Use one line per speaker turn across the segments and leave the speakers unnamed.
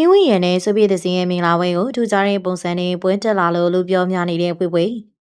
ဟင်းဝင်းရံနဲ့ဆိုဗီယက်သစင်ရဲ့မင်္ဂလာပွဲကိုထူးခြားတဲ့ပုံစံနဲ့ပွဲတက်လာလို့လူပြောများနေတဲ့ဖွေဖွေ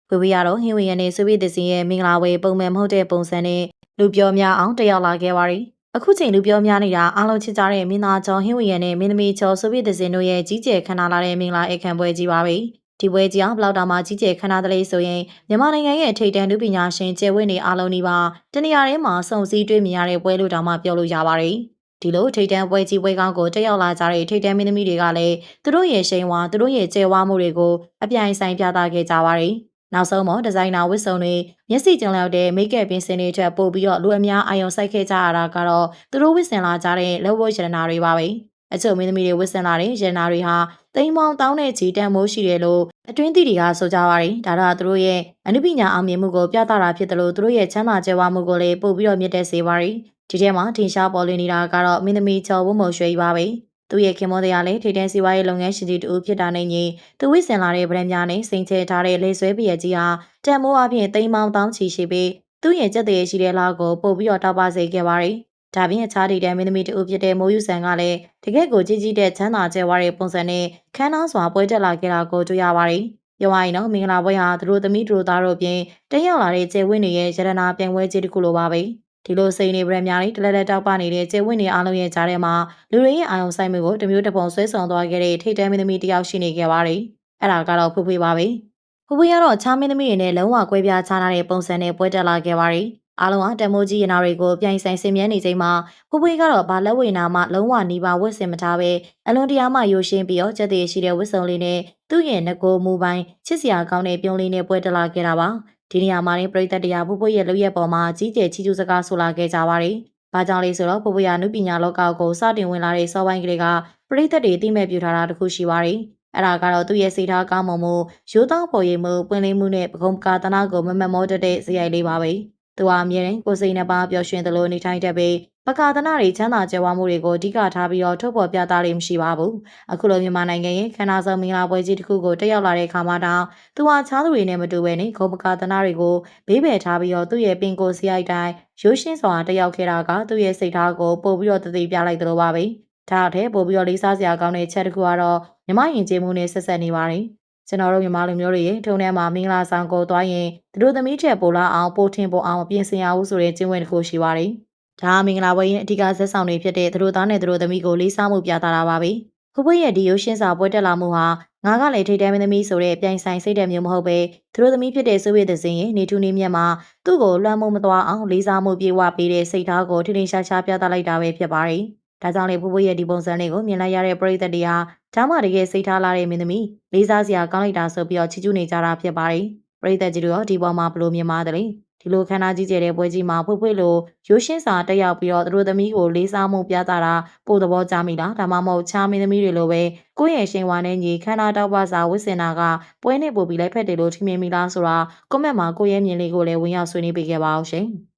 ဖွေဖွေကတော့ဟင်းဝင်းရံနဲ့ဆိုဗီယက်သစင်ရဲ့မင်္ဂလာပွဲပုံမှန်မဟုတ်တဲ့ပုံစံနဲ့လူပြောများအောင်တက်ရောက်လာခဲ့ပါရီအခုချိန်လူပြောများနေတာအားလုံးချစ်ကြတဲ့မင်းသားကျော်ဟင်းဝင်းရံနဲ့မင်းသမီးကျော်ဆိုဗီယက်သစင်တို့ရဲ့ကြီးကျယ်ခမ်းနားလာတဲ့မင်္ဂလာအခမ်းပွဲကြီးပါပဲဒီပွဲကြီးအောင်ဘလောက်တောင်မှကြီးကျယ်ခမ်းနားတဲ့လေးဆိုရင်မြန်မာနိုင်ငံရဲ့ထိပ်တန်းလူပညာရှင်ကျယ်ဝင့်နေအားလုံးဒီပါတနေရာထဲမှာစုံစည်းတွေ့မြင်ရတဲ့ပွဲလို့တောင်မှပြောလို့ရပါတယ် ဒီလိုထိတ်တန်းပွဲကြီးပွဲကောင်းကိုတက်ရောက်လာကြတဲ့ထိတ်တန်းမင်းသမီးတွေကလည်းသူတို့ရဲ့ရှိန်ဝါသူတို့ရဲ့ကျဲဝါမှုတွေကိုအပြိုင်ဆိုင်ပြသခဲ့ကြပါတယ်။နောက်ဆုံးမှာဒီဇိုင်နာဝတ်စုံတွေမျက်စိကျုံလောက်တဲ့မိတ်ကပ်ပြင်ဆင်တွေထက်ပိုပြီးတော့လူအများအာရုံစိုက်ခဲ့ကြရတာကတော့သူတို့ဝတ်ဆင်လာကြတဲ့လက်ဝတ်ရတနာတွေပါပဲ။အချို့မင်းသမီးတွေဝတ်ဆင်လာတဲ့ရတနာတွေဟာတိမ်မောင်တောင်းတဲ့ချီတန်မိုးရှိတယ်လို့အတွင်းသီတွေကဆိုကြပါတယ်။ဒါတော့သူတို့ရဲ့အနုပညာအောင်မြင်မှုကိုပြသတာဖြစ်တယ်လို့သူတို့ရဲ့ချမ်းသာကြွယ်ဝမှုကိုလည်းပို့ပြီးတော့မြင့်တက်စေပါတယ်။ ဒီထဲမှာထင်ရှားပေါ်လွင်နေတာကတော့မင်းသမီးချော်ဝတ်မုံရွှေကြီးပါပဲသူ့ရဲ့ခင်မောတရားလည်းထိတန်းစီဝါရေးလုပ်ငန်းရှင်ကြီးတူဖြစ်တာနဲ့ညီသူဝိစင်လာတဲ့ဗရန်များနဲ့စိန်ချထားတဲ့လေဆွဲပြည့်ကြီးဟာတန်မိုးအပြင်တိမ်မောင်းတောင်းချီရှိပြီးသူ့ရဲ့ကြက်တရေရှိတဲ့လောက်ကိုပို့ပြီးတော့တောက်ပစေခဲ့ပါတယ်ဒါပြင်အခြားဒီတန်မင်းသမီးတူဖြစ်တဲ့မိုးယူဆန်ကလည်းတကယ့်ကိုကြီးကြီးတဲ့ချမ်းသာကျဲဝါတဲ့ပုံစံနဲ့ခန်းနာစွာပွဲတက်လာခဲ့တာကိုတွေ့ရပါတယ်ပြောရရင်တော့မင်္ဂလာပွဲဟာသူတို့သမီးတို့သားတို့ပြင်တက်ရောက်လာတဲ့ကျဲဝင်းတွေရဲ့ရတနာပြိုင်ပွဲကြီးတစ်ခုလိုပါပဲ။ ဒီလိုစိန်နေဗရများတွေတလက်လက်တောက်ပနေတဲ့ကျဲဝင့်နေအားလုံးရဲ့ကြားထဲမှာလူတွေရဲ့အာရုံစိုက်မှုကိုတမျိုးတစ်ပုံဆွဲဆောင်သွားခဲ့တဲ့ထိတ်တန်းမင်းသမီးတယောက်ရှိနေခဲ့ပါတယ်။အဲ့ဒါကတော့ဖူးဖွေးပါပဲ။ဖူးဖွေးကတော့ချားမင်းသမီးတွေနဲ့လုံးဝကွဲပြားခြားနာတဲ့ပုံစံနဲ့ပွဲတက်လာခဲ့ပါတယ်။အားလုံးကတမိုးကြီးရနာတွေကိုပြိုင်ဆိုင်ဆင်မြဲနေချိန်မှာဖူးဖွေးကတော့ဘာလက်ဝေနာမှလုံးဝနီးပါဝတ်ဆင်မထားပဲအလွန်တရာမှရိုရှင်းပြီးတော့ကြက်သေးရှိတဲ့ဝတ်စုံလေးနဲ့သူ့ရဲ့ငကိုမူပိုင်းချစ်စရာကောင်းတဲ့ပြုံးလေးနဲ့ပွဲတက်လာခဲ့တာပါ။ ဒီနေရာမှာရင်ပြည်သက်တရားဖူးဖွေးရဲ့လုပ်ရက်ပေါ်မှာကြီးကျယ်ချီးကျူးစကားဆိုလာခဲ့ကြပါတယ်။ဘာကြောင့်လဲဆိုတော့ဖူးဖွေးရနုပညာလောကကိုစတင်ဝင်လာတဲ့စောပိုင်းကလေးကပြည်သက်တွေအသိမဲ့ပြုထားတာတခုရှိပါတယ်။အဲ့ဒါကတော့သူ့ရဲ့စိတ်ထားကောင်းမွန်မှုရိုးသားပေါ်ရည်မှုပွင့်လင်းမှုနဲ့ပကုံကာသနာကိုမမတ်မောတတ်တဲ့ဇယိုက်လေးပါပဲ။သူဟာအမြဲတမ်းကိုယ်စိတ်နှပါပျော်ရွှင်သလိုနေထိုင်တတ်ပြီး ပကာသနာတွေချမ်းသာကြွယ်ဝမှုတွေကိုအဓိကထားပြီးတော့ထုတ်ဖော်ပြသလိမ့်မရှိပါဘူး။အခုလိုမြန်မာနိုင်ငံရဲ့ခန္ဓာဆောင်မင်္ဂလာပွဲကြီးတစ်ခုကိုတက်ရောက်လာတဲ့အခါမှာတောင်သူဟာချားသူတွေနဲ့မတူဘဲနဲ့ဂုံပကာသနာတွေကိုဘေးပယ်ထားပြီးတော့သူ့ရဲ့ပင်ကိုစရိုက်တိုင်းရိုးရှင်းစွာတက်ရောက်ခဲ့တာကသူ့ရဲ့စိတ်ထားကိုပို့ပြီးတော့တည်တည်ပြလိုက်သလိုပါပဲ။ဒါအထက်ပို့ပြီးတော့လေးစားစရာကောင်းတဲ့ချက်တစ်ခုကတော့မြမယဉ်ကျေးမှုနဲ့ဆက်ဆက်နေပါတယ်။ကျွန်တော်တို့မြန်မာလူမျိုးတွေရဲ့ထုံထဲမှာမင်္ဂလာဆောင်ကိုသွားရင်တို့သမီးချက်ပိုလာအောင်ပို့ထင်ပို့အောင်ပြင်ဆင်ရအောင်ဆိုတဲ့ကျင့်ဝတ်တစ်ခုရှိပါတယ်။ ဒါမင်္ဂလာပွဲရဲ့အဓိကဇက်ဆောင်တွေဖြစ်တဲ့သူတို့သားနဲ့သူတို့သမီးကိုလေးစားမှုပြသတာပါပဲ။ဖူးဖွေးရဲ့ဒီရုပ်ရှင်စာပွဲတက်လာမှုဟာငါကလည်းထိတ်တဲမင်းသမီးဆိုတဲ့ပြိုင်ဆိုင်စိတ်တဲ့မျိုးမဟုတ်ပဲသူတို့သမီးဖြစ်တဲ့ဆိုဗီယက်သင်းရဲ့နေထူးနေမြတ်မှာသူ့ကိုလွှမ်းမိုးမသွားအောင်လေးစားမှုပြေဝပေးတဲ့စိတ်ထားကိုထင်ထင်ရှားရှားပြသလိုက်တာပဲဖြစ်ပါတယ်။ဒါကြောင့်လေဖူးဖွေးရဲ့ဒီပုံစံလေးကိုမြင်လိုက်ရတဲ့ပရိသတ်တွေဟာဒါမှတကယ်စိတ်ထားလာတဲ့မင်းသမီးလေးစားစရာကောင်းလိုက်တာဆိုပြီးတော့ချီးကျူးနေကြတာဖြစ်ပါတယ်။ပရိသတ်ကြီးတို့ဒီပေါ်မှာဘလို့မြင်ပါတယ်လဲ။ ဒီလိုခန္ဓာကြီးကျယ်တဲ့ပွဲကြီးမှာဖွေ့ဖွေ့လိုရိုးရှင်းစွာတက်ရောက်ပြီးတော့သူတို့သမီးကိုလေးစားမှုပြသတာပို့သဘောကျမိလားဒါမှမဟုတ်ချားမင်းသမီးတွေလိုပဲကိုယ့်ရဲ့ရှင်ဝါနဲ့ညီခန္ဓာတောက်ပါစာဝစ်စင်တာကပွဲနဲ့ပို့ပြီးလိုက်ဖက်တယ်လို့ထင်မြင်မိလားဆိုတာကွန်မန့်မှာကိုယ့်ရဲ့မြင်လေးကိုလည်းဝင်ရောက်ဆွေးနွေးပေးခဲ့ပါအောင်ရှင်။